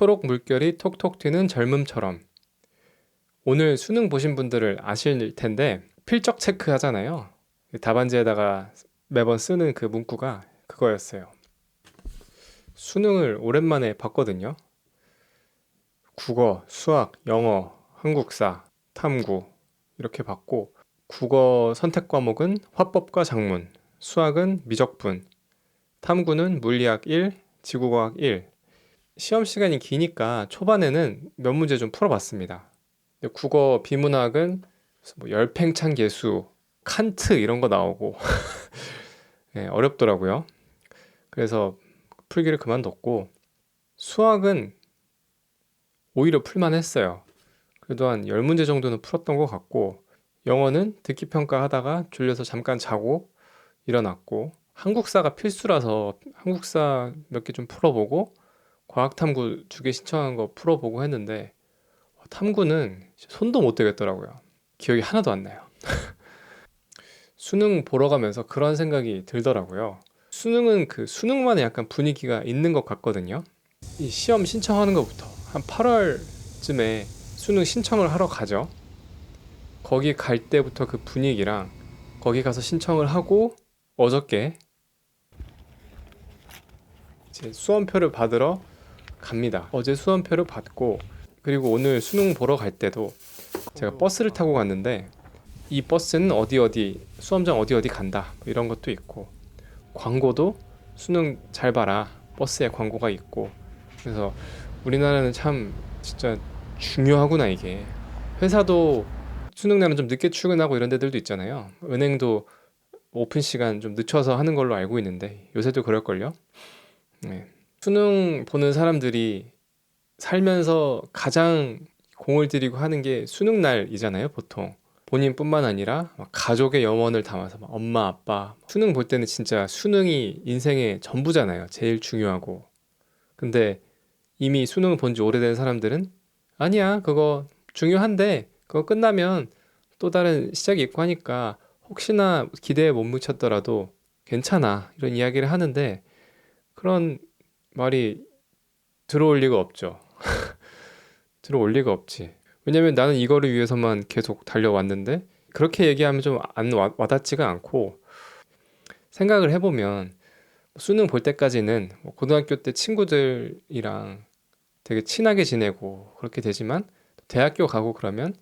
초록 물결이 톡톡 튀는 젊음처럼 오늘 수능 보신 분들을 아실 텐데 필적 체크 하잖아요. 답안지에다가 매번 쓰는 그 문구가 그거였어요. 수능을 오랜만에 봤거든요. 국어, 수학, 영어, 한국사, 탐구 이렇게 봤고 국어 선택 과목은 화법과 작문, 수학은 미적분, 탐구는 물리학 1, 지구과학 1. 시험 시간이 기니까 초반에는 몇 문제 좀 풀어봤습니다. 국어 비문학은 뭐 열팽창 개수, 칸트 이런 거 나오고 네, 어렵더라고요. 그래서 풀기를 그만뒀고 수학은 오히려 풀만 했어요. 그래도 한 10문제 정도는 풀었던 것 같고 영어는 듣기 평가하다가 졸려서 잠깐 자고 일어났고 한국사가 필수라서 한국사 몇 개 좀 풀어보고 과학탐구 두개 신청한 거 풀어보고 했는데 어, 탐구는 손도 못 대겠더라고요. 기억이 하나도 안 나요. 수능 보러 가면서 그런 생각이 들더라고요. 수능은 그 수능만의 약간 분위기가 있는 것 같거든요. 이 시험 신청하는 것부터 한 8월쯤에 수능 신청을 하러 가죠. 거기 갈 때부터 그 분위기랑 거기 가서 신청을 하고 어저께 이제 수험표를 받으러 갑니다. 어제 수험표를 받고 그리고 오늘 수능 보러 갈 때도 제가 버스를 타고 갔는데 이 버스는 어디 어디 수험장 어디 어디 간다 뭐 이런 것도 있고 광고도 수능 잘 봐라 버스에 광고가 있고 그래서 우리나라는 참 진짜 중요하구나 이게 회사도 수능 날은 좀 늦게 출근하고 이런 데들도 있잖아요 은행도 오픈 시간 좀 늦춰서 하는 걸로 알고 있는데 요새도 그럴걸요 네. 수능 보는 사람들이 살면서 가장 공을 들이고 하는 게 수능 날이잖아요 보통. 본인뿐만 아니라 막 가족의 염원을 담아서 막 엄마 아빠 수능 볼 때는 진짜 수능이 인생의 전부잖아요 제일 중요하고. 근데 이미 수능을 본 지 오래된 사람들은 아니야 그거 중요한데 그거 끝나면 또 다른 시작이 있고 하니까 혹시나 기대에 못 미쳤더라도 괜찮아 이런 이야기를 하는데 그런 말이 들어올 리가 없죠 들어올 리가 없지 왜냐면 나는 이거를 위해서만 계속 달려왔는데 그렇게 얘기하면 좀 안 와닿지가 않고 생각을 해보면 수능 볼 때까지는 뭐 고등학교 때 친구들이랑 되게 친하게 지내고 그렇게 되지만 대학교 가고 그러면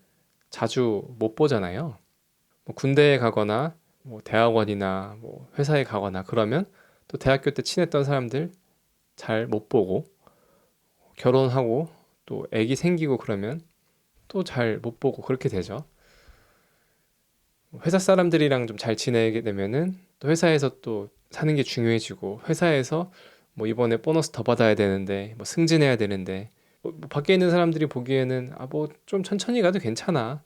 자주 못 보잖아요. 뭐 군대에 가거나 뭐 대학원이나 뭐 회사에 가거나 그러면 또 대학교 때 친했던 사람들 잘 못 보고 결혼하고 또 아기 생기고 그러면 또 잘 못 보고 그렇게 되죠. 회사 사람들이랑 좀 잘 지내게 되면은 또 회사에서 또 사는 게 중요해지고 회사에서 뭐 이번에 보너스 더 받아야 되는데 뭐 승진해야 되는데 뭐 밖에 있는 사람들이 보기에는 아 뭐 좀 천천히 가도 괜찮아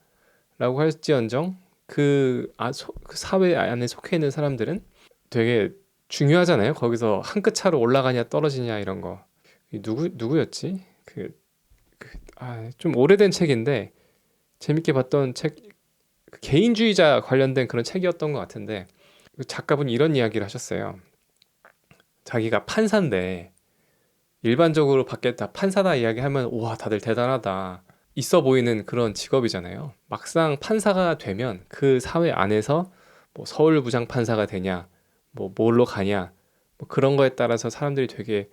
라고 할지언정 그, 아, 소, 그 사회 안에 속해 있는 사람들은 되게 중요하잖아요. 거기서 한 끗 차로 올라가냐 떨어지냐 이런 거. 누구 누구였지? 그, 그 아, 좀 오래된 책인데 재밌게 봤던 책 그 개인주의자 관련된 그런 책이었던 것 같은데 그 작가분이 이런 이야기를 하셨어요. 자기가 판사인데 일반적으로 밖에 다 판사다 이야기하면 와 다들 대단하다 있어 보이는 그런 직업이잖아요. 막상 판사가 되면 그 사회 안에서 뭐 서울 부장 판사가 되냐, 뭐 뭘로 가냐, 뭐 그런 거에 따라서 사람들이 되게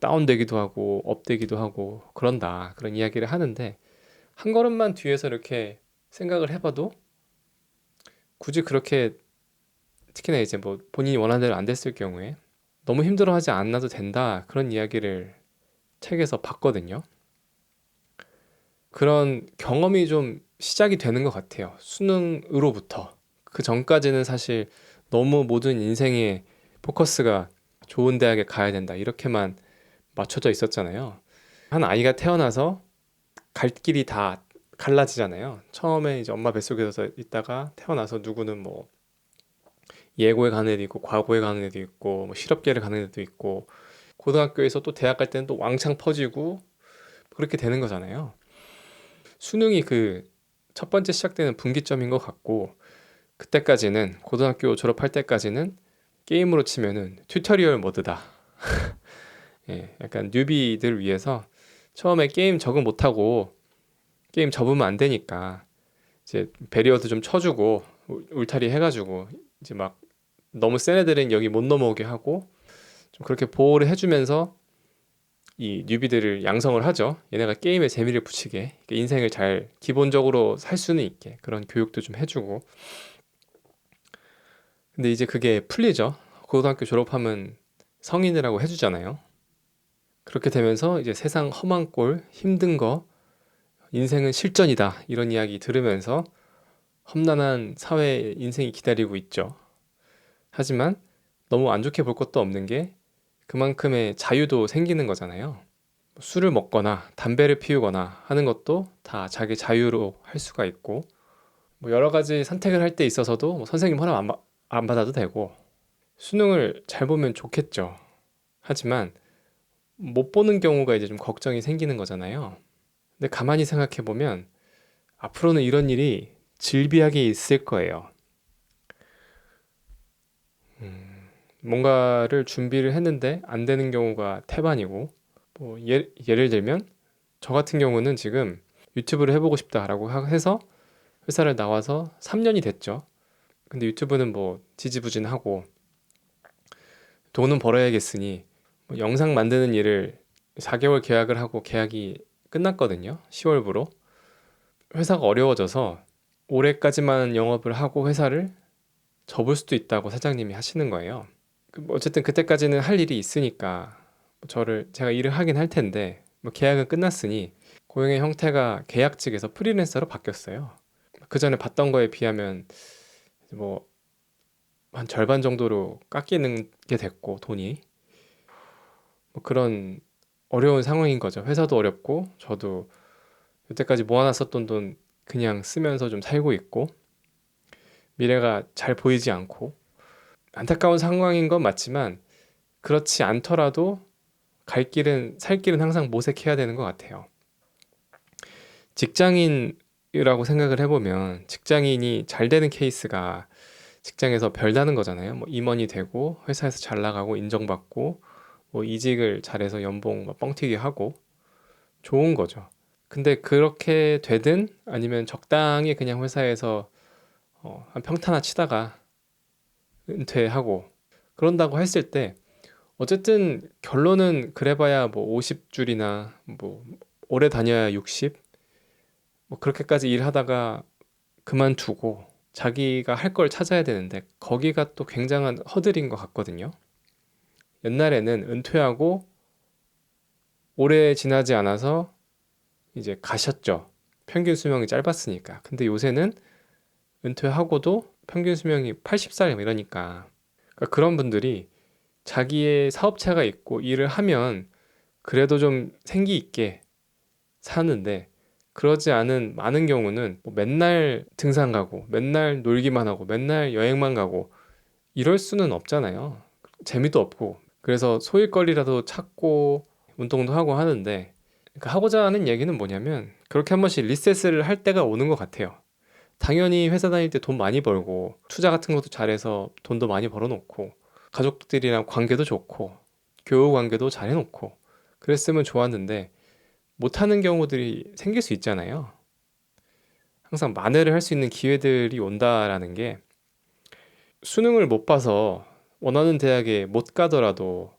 다운되기도 하고 업되기도 하고 그런다 그런 이야기를 하는데 한 걸음만 뒤에서 이렇게 생각을 해봐도 굳이 그렇게 특히나 이제 뭐 본인이 원하는 대로 안 됐을 경우에 너무 힘들어하지 않아도 된다 그런 이야기를 책에서 봤거든요. 그런 경험이 좀 시작이 되는 것 같아요. 수능으로부터. 그 전까지는 사실 너무 모든 인생의 포커스가 좋은 대학에 가야 된다. 이렇게만 맞춰져 있었잖아요. 한 아이가 태어나서 갈 길이 다 갈라지잖아요. 처음에 이제 엄마 뱃속에서 있다가 태어나서 누구는 뭐 예고에 가는 애도 있고 과고에 가는 애도 있고 뭐 실업계를 가는 애도 있고 고등학교에서 또 대학 갈 때는 또 왕창 퍼지고 그렇게 되는 거잖아요. 수능이 그 첫 번째 시작되는 분기점인 것 같고 그때까지는 고등학교 졸업할 때까지는 게임으로 치면은 튜토리얼 모드다. 예, 약간 뉴비들 위해서 처음에 게임 적응 못하고 게임 접으면 안 되니까 이제 배리어도 좀 쳐주고 울- 울타리 해가지고 이제 막 너무 센 애들은 여기 못 넘어오게 하고 좀 그렇게 보호를 해주면서 이 뉴비들을 양성을 하죠. 얘네가 게임에 재미를 붙이게 인생을 잘 기본적으로 살 수는 있게 그런 교육도 좀 해주고 근데 이제 그게 풀리죠. 고등학교 졸업하면 성인이라고 해주잖아요. 그렇게 되면서 이제 세상 험한 꼴, 힘든 거, 인생은 실전이다 이런 이야기 들으면서 험난한 사회 인생이 기다리고 있죠. 하지만 너무 안 좋게 볼 것도 없는 게 그만큼의 자유도 생기는 거잖아요. 술을 먹거나 담배를 피우거나 하는 것도 다 자기 자유로 할 수가 있고 뭐 여러 가지 선택을 할 때 있어서도 뭐 선생님 허락 안, 받- 안 받아도 되고 수능을 잘 보면 좋겠죠. 하지만 못 보는 경우가 이제 좀 걱정이 생기는 거잖아요. 근데 가만히 생각해 보면 앞으로는 이런 일이 질비하게 있을 거예요. 음, 뭔가를 준비를 했는데 안 되는 경우가 태반이고 뭐 예, 예를 들면 저 같은 경우는 지금 유튜브를 해보고 싶다라고 하- 해서 회사를 나와서 3년이 됐죠. 근데 유튜브는 뭐 지지부진하고 돈은 벌어야겠으니 뭐 영상 만드는 일을 4개월 계약을 하고 계약이 끝났거든요. 10월부로. 회사가 어려워져서 올해까지만 영업을 하고 회사를 접을 수도 있다고 사장님이 하시는 거예요. 그뭐 어쨌든 그때까지는 할 일이 있으니까 뭐 저를 제가 일을 하긴 할 텐데 뭐 계약은 끝났으니 고용의 형태가 계약직에서 프리랜서로 바뀌었어요. 그 전에 봤던 거에 비하면 뭐 한 절반 정도로 깎이는 게 됐고 돈이 뭐 그런 어려운 상황인 거죠. 회사도 어렵고 저도 여태까지 모아놨었던 돈 그냥 쓰면서 좀 살고 있고 미래가 잘 보이지 않고 안타까운 상황인 건 맞지만 그렇지 않더라도 갈 길은 살 길은 항상 모색해야 되는 것 같아요. 직장인이 라고 생각을 해보면 직장인이 잘 되는 케이스가 직장에서 별다는 거잖아요. 뭐 임원이 되고 회사에서 잘 나가고 인정받고 뭐 이직을 잘해서 연봉 막 뻥튀기 하고 좋은 거죠. 근데 그렇게 되든 아니면 적당히 그냥 회사에서 어, 한 평타나 치다가 은퇴하고 그런다고 했을 때 어쨌든 결론은 그래봐야 뭐 50줄이나 뭐 오래 다녀야 60? 뭐 그렇게까지 일하다가 그만두고 자기가 할 걸 찾아야 되는데 거기가 또 굉장한 허들인 것 같거든요. 옛날에는 은퇴하고 오래 지나지 않아서 이제 가셨죠. 평균 수명이 짧았으니까. 근데 요새는 은퇴하고도 평균 수명이 80살 이러니까 그러니까 그런 분들이 자기의 사업체가 있고 일을 하면 그래도 좀 생기 있게 사는데 그러지 않은 많은 경우는 뭐 맨날 등산 가고 맨날 놀기만 하고 맨날 여행만 가고 이럴 수는 없잖아요. 재미도 없고 그래서 소일거리라도 찾고 운동도 하고 하는데 그러니까 하고자 하는 얘기는 뭐냐면 그렇게 한 번씩 리셋을 할 때가 오는 것 같아요. 당연히 회사 다닐 때 돈 많이 벌고 투자 같은 것도 잘해서 돈도 많이 벌어놓고 가족들이랑 관계도 좋고 교우 관계도 잘 해놓고 그랬으면 좋았는데 못하는 경우들이 생길 수 있잖아요. 항상 만회를 할 수 있는 기회들이 온다라는 게 수능을 못 봐서 원하는 대학에 못 가더라도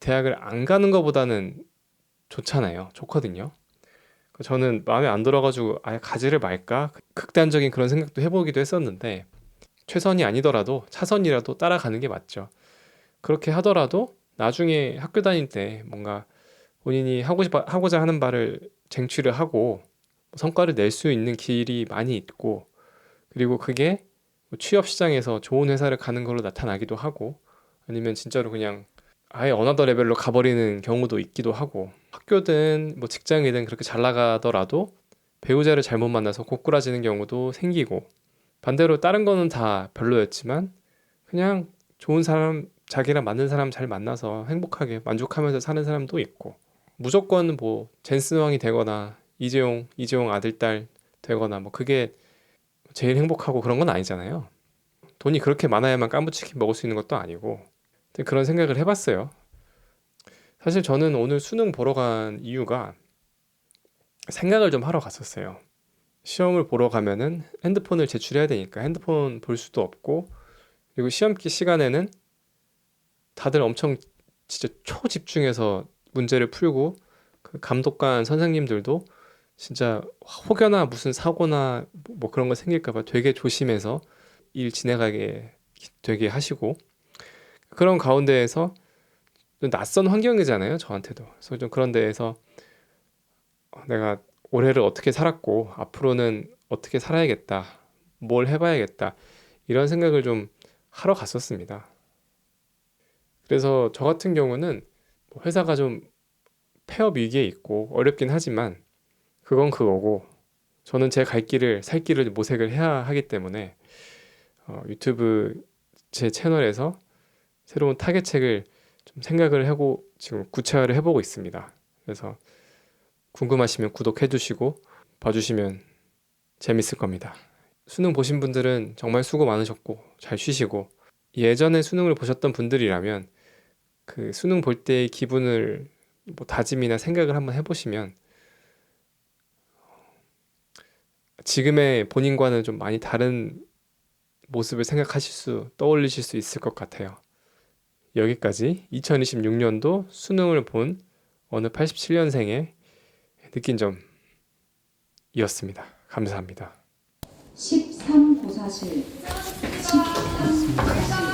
대학을 안 가는 것보다는 좋잖아요. 좋거든요. 저는 마음에 안 들어가지고 아예 가지를 말까 극단적인 그런 생각도 해보기도 했었는데 최선이 아니더라도 차선이라도 따라가는 게 맞죠. 그렇게 하더라도 나중에 학교 다닐 때 뭔가 본인이 하고 싶어 하고자 하는 바를 쟁취를 하고 성과를 낼 수 있는 길이 많이 있고 그리고 그게 뭐 취업 시장에서 좋은 회사를 가는 걸로 나타나기도 하고 아니면 진짜로 그냥 아예 어나더 레벨로 가버리는 경우도 있기도 하고 학교든 뭐 직장이든 그렇게 잘 나가더라도 배우자를 잘못 만나서 고꾸라지는 경우도 생기고 반대로 다른 거는 다 별로였지만 그냥 좋은 사람 자기랑 맞는 사람 잘 만나서 행복하게 만족하면서 사는 사람도 있고 무조건 뭐 젠슨 왕이 되거나 이재용 이재용 아들 딸 되거나 뭐 그게 제일 행복하고 그런 건 아니잖아요. 돈이 그렇게 많아야만 깐부치킨 먹을 수 있는 것도 아니고 그런 생각을 해봤어요. 사실 저는 오늘 수능 보러 간 이유가 생각을 좀 하러 갔었어요. 시험을 보러 가면은 핸드폰을 제출해야 되니까 핸드폰 볼 수도 없고 그리고 시험기 시간에는 다들 엄청 진짜 초집중해서 문제를 풀고 그 감독관 선생님들도 진짜 혹여나 무슨 사고나 뭐 그런 거 생길까 봐 되게 조심해서 일 진행하게 되게 하시고 그런 가운데에서 좀 낯선 환경이잖아요 저한테도. 그래서 좀 그런 데에서 어, 내가 올해를 어떻게 살았고 앞으로는 어떻게 살아야겠다 뭘 해봐야겠다 이런 생각을 좀 하러 갔었습니다. 그래서 저 같은 경우는 뭐 회사가 좀 폐업 위기에 있고 어렵긴 하지만 그건 그거고 저는 제 갈 길을 살 길을 모색을 해야 하기 때문에 어, 유튜브 제 채널에서 새로운 타겟책을 좀 생각을 하고 지금 구체화를 해보고 있습니다. 그래서 궁금하시면 구독해 주시고 봐주시면 재밌을 겁니다. 수능 보신 분들은 정말 수고 많으셨고 잘 쉬시고 예전에 수능을 보셨던 분들이라면 그 수능 볼 때의 기분을 뭐 다짐이나 생각을 한번 해보시면 지금의 본인과는 좀 많이 다른 모습을 생각하실 수 떠올리실 수 있을 것 같아요. 여기까지 2026년도 수능을 본 어느 87년생의 느낀 점이었습니다. 감사합니다. 13 고사실 13 고사실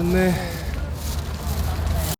네.